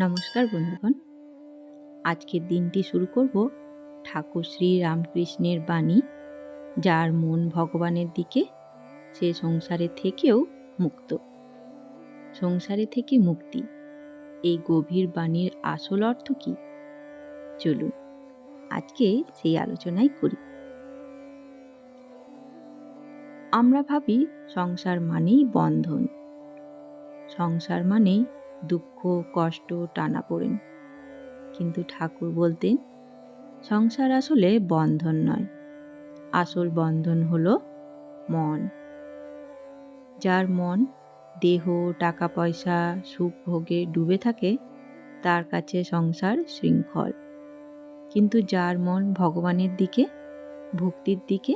নমস্কার বন্ধুগণ। আজকের দিনটি শুরু করব ঠাকুর শ্রী রামকৃষ্ণের বাণী, যার মন ভগবানের দিকে, সে সংসারে থেকেও মুক্ত। সংসারে থেকে মুক্তি। এই গভীর বাণীর আসল অর্থ কি? চলুন, আজকে সেই আলোচনাই করি। আমরা ভাবি সংসার মানেই বন্ধন। সংসার মানেই দুঃখ, কষ্ট টানা পড়েন। কিন্তু ঠাকুর বলতেন, সংসার আসলে বন্ধন নয়। আসল বন্ধন হল মন। যার মন দেহ, টাকা, পয়সা, সুখ ভোগে ডুবে থাকে, তার কাছে সংসার শৃঙ্খল। কিন্তু যার মন ভগবানের দিকে, ভক্তির দিকে,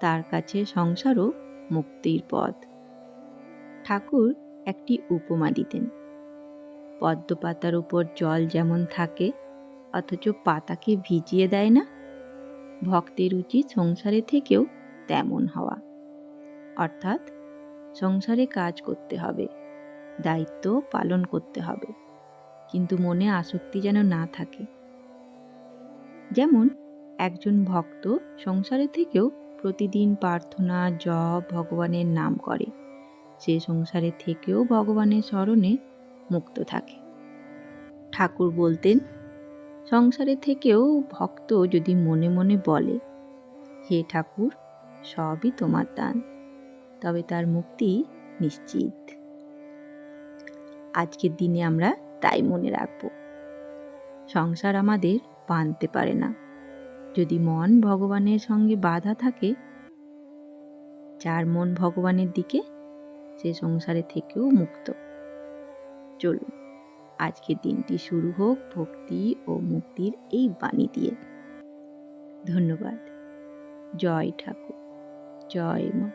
তার কাছে সংসারও মুক্তির পথ। ঠাকুর একটি উপমা দিতেন। পদ্ম পাতার উপর জল যেমন থাকে, অথচ পাতাকে ভিজিয়ে দেয় না। ভক্তের উচিত সংসারে থেকেও তেমন হওয়া। অর্থাৎ সংসারে কাজ করতে হবে, দায়িত্ব পালন করতে হবে, কিন্তু মনে আসক্তি যেন না থাকে। যেমন একজন ভক্ত সংসারে থেকেও প্রতিদিন প্রার্থনা, জপ ভগবানের নাম করে। সে সংসারে থেকেও ভগবানের স্মরণে মুক্ত থাকে। ঠাকুর বলতেন, সংসারে থেকেও ভক্ত যদি মনে মনে বলে, হে ঠাকুর, সবই তোমার দান, তবে তার মুক্তি নিশ্চিত। আজকের দিনে আমরা তাই মনে রাখব। সংসার আমাদের বাঁধতে পারে না। যদি মন ভগবানের সঙ্গে বাধা থাকে, যার মন ভগবানের দিকে সে সংসারে থেকেও মুক্ত। চলুন, আজকের দিনটি শুরু হোক ভক্তি ও মুক্তির এই বাণী দিয়ে। ধন্যবাদ। জয় ঠাকুর, জয় মা।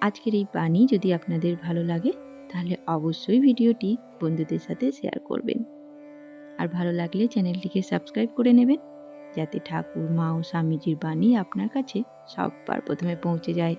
আজকের এই বাণী যদি আপনাদের ভালো লাগে, তাহলে অবশ্যই ভিডিওটি বন্ধুদের সাথে শেয়ার করবেন। আর ভালো লাগলে চ্যানেলটিকে সাবস্ক্রাইব করে নেবেন, যাতে ঠাকুর, মা ও স্বামীজির বাণী আপনার কাছে সববার প্রথমে পৌঁছে যায়।